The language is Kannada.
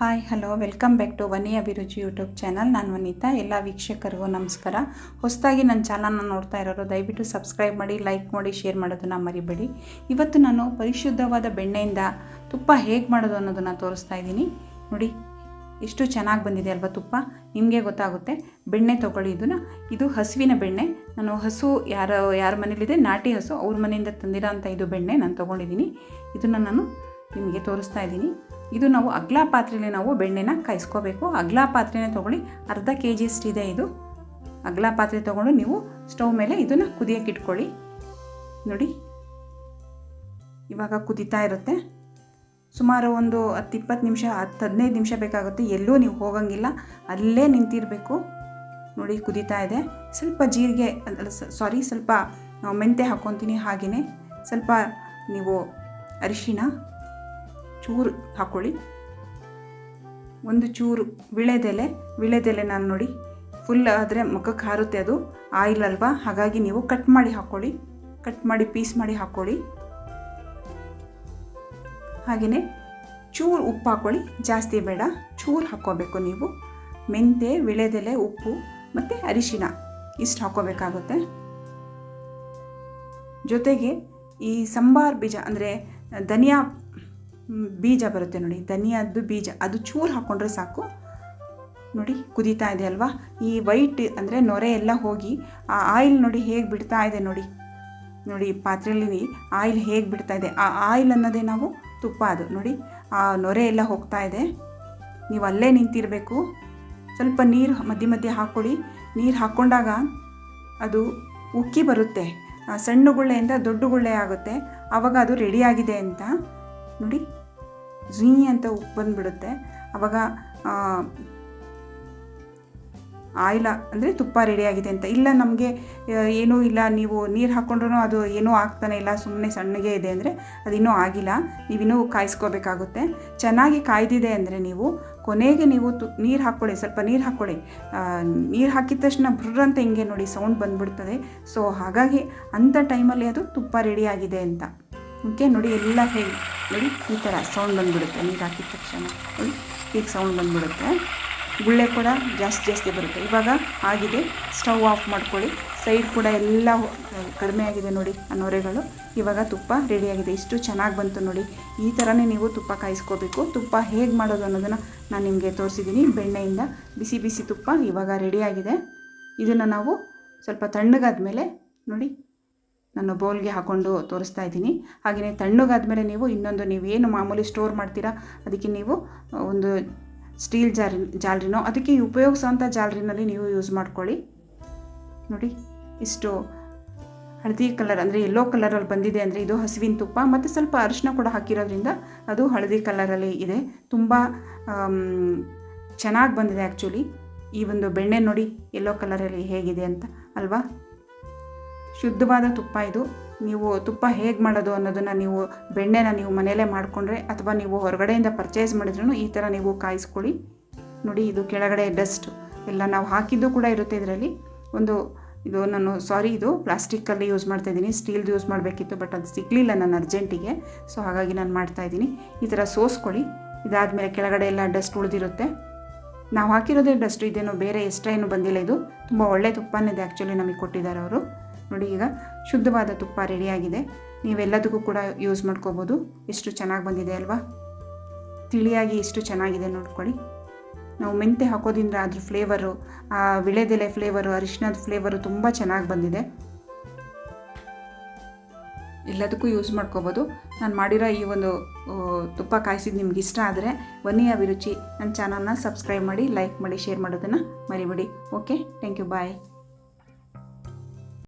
Hi hello welcome back to Vani Abhiruchi YouTube channel ನಾನು ವನಿತಾ, ಎಲ್ಲ ವೀಕ್ಷಕರಿಗೂ ನಮಸ್ಕಾರ. ಹೊಸದಾಗಿ ನನ್ನ ಚಾನಲ್ನ ನೋಡ್ತಾ ಇರೋರು, ದಯವಿಟ್ಟು ಸಬ್ಸ್ಕ್ರೈಬ್ ಮಾಡಿ ಲೈಕ್ ಮಾಡಿ ಶೇರ್ ಮಾಡೋದನ್ನು ಮರಿಬೇಡಿ. ಇವತ್ತು ನಾನು ಪರಿಶುದ್ಧವಾದ ಬೆಣ್ಣೆಯಿಂದ ತುಪ್ಪ ಹೇಗೆ ಮಾಡೋದು ಅನ್ನೋದನ್ನು ತೋರಿಸ್ತಾ ಇದ್ದೀನಿ. ನೋಡಿ, ಎಷ್ಟು ಚೆನ್ನಾಗಿ ಬಂದಿದೆ ಅಲ್ವಾ ತುಪ್ಪ? ನಿಮಗೆ ಗೊತ್ತಾಗುತ್ತೆ. ಬೆಣ್ಣೆ ತೊಗೊಳ್ಳಿ ಇದನ್ನು. ಇದು ಹಸುವಿನ ಬೆಣ್ಣೆ. ನಾನು ಹಸು ಯಾರ ಯಾರ ಮನೇಲಿದೆ, ನಾಟಿ ಹಸು, ಅವ್ರ ಮನೆಯಿಂದ ತಂದಿರೋ ಇದು ಬೆಣ್ಣೆ ನಾನು ತೊಗೊಂಡಿದ್ದೀನಿ. ಇದನ್ನು ನಾನು ನಿಮಗೆ ತೋರಿಸ್ತಾ ಇದ್ದೀನಿ. ಇದು ನಾವು ಅಗ್ಲ ಪಾತ್ರೆಯಲ್ಲಿ ನಾವು ಬೆಣ್ಣೆನ ಕಾಯಿಸ್ಕೋಬೇಕು. ಅಗ್ಲ ಪಾತ್ರೆನೇ ತೊಗೊಳ್ಳಿ. ಅರ್ಧ ಕೆ ಜಿಯಷ್ಟಿದೆ ಇದು ಅಗ್ಲ ಪಾತ್ರೆ ತೊಗೊಂಡು ನೀವು ಸ್ಟವ್ ಮೇಲೆ ಇದನ್ನು ಕುದಿಯೋಕೆ ಇಟ್ಕೊಳ್ಳಿ. ನೋಡಿ. ಇವಾಗ ಕುದೀತಾ ಇರುತ್ತೆ. ಸುಮಾರು ಒಂದು ಹತ್ತು ಇಪ್ಪತ್ತು ನಿಮಿಷ, ಹತ್ತು ಹದಿನೈದು ನಿಮಿಷ ಬೇಕಾಗುತ್ತೆ. ಎಲ್ಲೂ ನೀವು ಹೋಗಂಗಿಲ್ಲ. ಅಲ್ಲೇ ನಿಂತಿರಬೇಕು. ನೋಡಿ ಕುದೀತಾ ಇದೆ. ಸ್ವಲ್ಪ ಜೀರಿಗೆ ಸಾರಿ ಸ್ವಲ್ಪ ಮೆಂತೆ ಹಾಕ್ಕೊತೀನಿ ಹಾಗೆಯೇ ಸ್ವಲ್ಪ ನೀವು ಅರಿಶಿಣ ಚೂರು ಹಾಕ್ಕೊಳ್ಳಿ ಒಂದು ಚೂರು ವಿಳೆದೆಲೆ ವಿಳೆದೆಲೆ ನಾನು ನೋಡಿ ಫುಲ್ ಆದರೆ ಮುಖಕ್ಕೆ ಹಾರುತ್ತೆ ಅದು. ಆಯಿಲ್ ಅಲ್ವಾ? ಹಾಗಾಗಿ ನೀವು ಕಟ್ ಮಾಡಿ ಹಾಕ್ಕೊಳ್ಳಿ ಕಟ್ ಮಾಡಿ ಪೀಸ್ ಮಾಡಿ ಹಾಕ್ಕೊಳ್ಳಿ ಹಾಗೆಯೇ ಚೂರು ಉಪ್ಪು ಹಾಕ್ಕೊಳ್ಳಿ ಜಾಸ್ತಿ ಬೇಡ, ಚೂರು ಹಾಕ್ಕೋಬೇಕು ನೀವು. ಮೆಂತೆ ವಿಳೆದೆಲೆ, ಉಪ್ಪು ಮತ್ತು ಅರಿಶಿನ ಇಷ್ಟು ಹಾಕ್ಕೋಬೇಕಾಗುತ್ತೆ. ಜೊತೆಗೆ ಈ ಸಂಬಾರ್ ಬೀಜ ಅಂದರೆ ಧನಿಯಾ ಬೀಜ ಬರುತ್ತೆ ನೋಡಿ, ಧನಿಯಾದ್ದು ಬೀಜ. ಅದು ಚೂರು ಹಾಕ್ಕೊಂಡ್ರೆ ಸಾಕು. ನೋಡಿ, ಕುದೀತಾ ಇದೆ ಅಲ್ವಾ? ಈ ವೈಟ್ ಅಂದರೆ ನೊರೆ ಎಲ್ಲ ಹೋಗಿ, ಆ ಆಯಿಲ್ ನೋಡಿ ಹೇಗೆ ಬಿಡ್ತಾ ಇದೆ ನೋಡಿ. ನೋಡಿ ಪಾತ್ರೆಯಲ್ಲಿ ಆಯಿಲ್ ಹೇಗೆ ಬಿಡ್ತಾ ಇದೆ. ಆ ಆಯಿಲ್ ಅನ್ನೋದೇ ನಾವು ತುಪ್ಪ ಅದು. ನೋಡಿ, ಆ ನೊರೆ ಎಲ್ಲ ಹೋಗ್ತಾ ಇದೆ. ನೀವು ಅಲ್ಲೇ ನಿಂತಿರಬೇಕು. ಸ್ವಲ್ಪ ನೀರು ಮಧ್ಯೆ ಮಧ್ಯೆ ಹಾಕ್ಕೊಳ್ಳಿ ನೀರು ಹಾಕ್ಕೊಂಡಾಗ ಅದು ಉಕ್ಕಿ ಬರುತ್ತೆ. ಸಣ್ಣ ಗುಳ್ಳೆಯಿಂದ ದೊಡ್ಡ ಗುಳ್ಳೆ ಆಗುತ್ತೆ. ಆವಾಗ ಅದು ರೆಡಿಯಾಗಿದೆ ಅಂತ. ನೋಡಿ ಝೀ ಅಂತ ಉಪ್ಪು ಬಂದುಬಿಡುತ್ತೆ ಆವಾಗ ಆಯಿಲ ಅಂದರೆ ತುಪ್ಪ ರೆಡಿಯಾಗಿದೆ ಅಂತ. ಇಲ್ಲ ನಮಗೆ ಏನೂ ಇಲ್ಲ, ನೀವು ನೀರು ಹಾಕ್ಕೊಂಡ್ರೂ ಅದು ಏನೂ ಆಗ್ತಾನೆ ಇಲ್ಲ ಸುಮ್ಮನೆ ಸಣ್ಣಗೆ ಇದೆ ಅಂದರೆ ಅದಿನ್ನೂ ಆಗಿಲ್ಲ ನೀವಿನ್ನೂ ಕಾಯಿಸ್ಕೋಬೇಕಾಗುತ್ತೆ. ಚೆನ್ನಾಗಿ ಕಾಯ್ದಿದೆ ಅಂದರೆ ನೀವು ಕೊನೆಗೆ ನೀವು ತು, ನೀರು ಹಾಕ್ಕೊಳ್ಳಿ ಸ್ವಲ್ಪ ನೀರು ಹಾಕ್ಕೊಳ್ಳಿ ನೀರು ಹಾಕಿದ ತಕ್ಷಣ ಬ್ರರ್ ಅಂತ ಹಿಂಗೆ ನೋಡಿ ಸೌಂಡ್ ಬಂದ್ಬಿಡ್ತದೆ. ಸೊ ಹಾಗಾಗಿ ಅಂಥ ಟೈಮಲ್ಲಿ ಅದು ತುಪ್ಪ ರೆಡಿಯಾಗಿದೆ ಅಂತ. ಓಕೆ ನೋಡಿ ಎಲ್ಲ ಹೇಗೆ. ನೋಡಿ, ಈ ಥರ ಸೌಂಡ್ ಬಂದುಬಿಡುತ್ತೆ. ನೀರು ಹಾಕಿದ ತಕ್ಷಣ. ನೋಡಿ, ಈಗ ಸೌಂಡ್ ಬಂದುಬಿಡುತ್ತೆ. ಗುಳ್ಳೆ ಕೂಡ ಜಾಸ್ತಿ ಜಾಸ್ತಿ ಬರುತ್ತೆ. ಇವಾಗ ಆಗಿದೆ. ಸ್ಟವ್ ಆಫ್ ಮಾಡ್ಕೊಳ್ಳಿ. ಸೈಡ್ ಕೂಡ ಎಲ್ಲ ಕಡಿಮೆ ಆಗಿದೆ ನೋಡಿ ಆ ನೊರೆಗಳು. ಇವಾಗ ತುಪ್ಪ ರೆಡಿಯಾಗಿದೆ ಇಷ್ಟು ಚೆನ್ನಾಗಿ ಬಂತು ನೋಡಿ. ಈ ಥರನೇ ನೀವು ತುಪ್ಪ ಕಾಯಿಸ್ಕೋಬೇಕು. ತುಪ್ಪ ಹೇಗೆ ಮಾಡೋದು ಅನ್ನೋದನ್ನು ನಾನು ನಿಮಗೆ ತೋರಿಸಿದ್ದೀನಿ ಬೆಣ್ಣೆಯಿಂದ ಬಿಸಿ ಬಿಸಿ ತುಪ್ಪ ಇವಾಗ ರೆಡಿಯಾಗಿದೆ ಇದನ್ನು ನಾವು ಸ್ವಲ್ಪ ತಣ್ಣಗಾದ ಮೇಲೆ ನೋಡಿ ನಾನು ಬೌಲ್ಗೆ ಹಾಕ್ಕೊಂಡು ತೋರಿಸ್ತಾ ಇದ್ದೀನಿ. ಹಾಗೆಯೇ ತಣ್ಣಗಾದ್ಮೇಲೆ ನೀವು ಇನ್ನೊಂದು ನೀವು ಏನು ಮಾಮೂಲಿ ಸ್ಟೋರ್ ಮಾಡ್ತೀರಾ, ಅದಕ್ಕೆ ನೀವು ಒಂದು ಸ್ಟೀಲ್ ಜಾರಿ, ಜಾಲರಿನೋ, ಅದಕ್ಕೆ ಉಪಯೋಗಿಸುವಂಥ ಜಾಲರಿನಲ್ಲಿ ನೀವು ಯೂಸ್ ಮಾಡ್ಕೊಳ್ಳಿ. ನೋಡಿ, ಇಷ್ಟು ಹಳದಿ ಕಲರ್ ಅಂದರೆ ಯೆಲ್ಲೋ ಕಲರಲ್ಲಿ ಬಂದಿದೆ ಅಂದರೆ ಇದು ಹಸುವಿನ ತುಪ್ಪ, ಮತ್ತು ಸ್ವಲ್ಪ ಅರಿಶಿನ ಕೂಡ ಹಾಕಿರೋದ್ರಿಂದ ಅದು ಹಳದಿ ಕಲರಲ್ಲಿ ಇದೆ. ತುಂಬ ಚೆನ್ನಾಗಿ ಬಂದಿದೆ ಆ್ಯಕ್ಚುಲಿ ಈ ಒಂದು ಬೆಣ್ಣೆ ನೋಡಿ ಯೆಲ್ಲೋ ಕಲರಲ್ಲಿ ಹೇಗಿದೆ ಅಂತ, ಅಲ್ವಾ? ಶುದ್ಧವಾದ ತುಪ್ಪ ಇದು. ನೀವು ತುಪ್ಪ ಹೇಗೆ ಮಾಡೋದು ಅನ್ನೋದನ್ನು ನೀವು ಬೆಣ್ಣೆನ ನೀವು ಮನೆಯಲ್ಲೇ ಮಾಡಿಕೊಂಡ್ರೆ ಅಥವಾ ನೀವು ಹೊರಗಡೆಯಿಂದ ಪರ್ಚೇಸ್ ಮಾಡಿದ್ರೂ ಈ ಥರ ನೀವು ಕಾಯಿಸ್ಕೊಳ್ಳಿ. ನೋಡಿ ಇದು ಕೆಳಗಡೆ ಡಸ್ಟ್ ಎಲ್ಲ ನಾವು ಹಾಕಿದ್ದು ಕೂಡ ಇರುತ್ತೆ ಇದರಲ್ಲಿ. ಒಂದು ಇದು ನಾನು ಸಾರಿ ಇದು ಪ್ಲಾಸ್ಟಿಕ್ಕಲ್ಲಿ ಯೂಸ್ ಮಾಡ್ತಾ ಇದ್ದೀನಿ. ಸ್ಟೀಲ್ದು ಯೂಸ್ ಮಾಡಬೇಕಿತ್ತು ಬಟ್ ಅದು ಸಿಗಲಿಲ್ಲ ನಾನು ಅರ್ಜೆಂಟಿಗೆ ಸೊ ಹಾಗಾಗಿ ನಾನು ಮಾಡ್ತಾ ಇದ್ದೀನಿ. ಈ ಥರ ಸೋಸ್ಕೊಳ್ಳಿ. ಇದಾದಮೇಲೆ ಕೆಳಗಡೆ ಎಲ್ಲ ಡಸ್ಟ್ ಉಳಿದಿರುತ್ತೆ. ನಾವು ಹಾಕಿರೋದೇ ಡಸ್ಟ್ ಇದೇನೋ ಬೇರೆ ಎಷ್ಟೇನು ಬಂದಿಲ್ಲ ಇದು. ತುಂಬ ಒಳ್ಳೆ ತುಪ್ಪನಿದೆ ಆ್ಯಕ್ಚುಲಿ ನಮಗೆ ಕೊಟ್ಟಿದ್ದಾರೆ ಅವರು. ನೋಡಿ ಈಗ ಶುದ್ಧವಾದ ತುಪ್ಪ ರೆಡಿಯಾಗಿದೆ. ನೀವೆಲ್ಲದಕ್ಕೂ ಕೂಡ ಯೂಸ್ ಮಾಡ್ಕೋಬೋದು. ಎಷ್ಟು ಚೆನ್ನಾಗಿ ಬಂದಿದೆ ಅಲ್ವಾ? ತಿಳಿಯಾಗಿ ಎಷ್ಟು ಚೆನ್ನಾಗಿದೆ ನೋಡ್ಕೊಳ್ಳಿ. ನಾವು ಮೆಂತೆ ಹಾಕೋದ್ರಿಂದ ಅದ್ರ ಫ್ಲೇವರು ಆ ವಿಳೆದೆಲೆ ಫ್ಲೇವರು ಅರಿಶಿನದ ಫ್ಲೇವರು ತುಂಬ ಚೆನ್ನಾಗಿ ಬಂದಿದೆ. ಎಲ್ಲದಕ್ಕೂ ಯೂಸ್ ಮಾಡ್ಕೋಬೋದು. ನಾನು ಮಾಡಿರೋ ಈ ಒಂದು ತುಪ್ಪ ಕಾಯಿಸಿದ್ದು ನಿಮ್ಗೆ ಇಷ್ಟ ಆದರೆ ಬನ್ನಿ ಅಭಿರುಚಿ. ನನ್ನ ಚಾನಲ್ನ ಸಬ್ಸ್ಕ್ರೈಬ್ ಮಾಡಿ ಲೈಕ್ ಮಾಡಿ ಶೇರ್ ಮಾಡೋದನ್ನು ಮರಿಬೇಡಿ. Okay thank you bye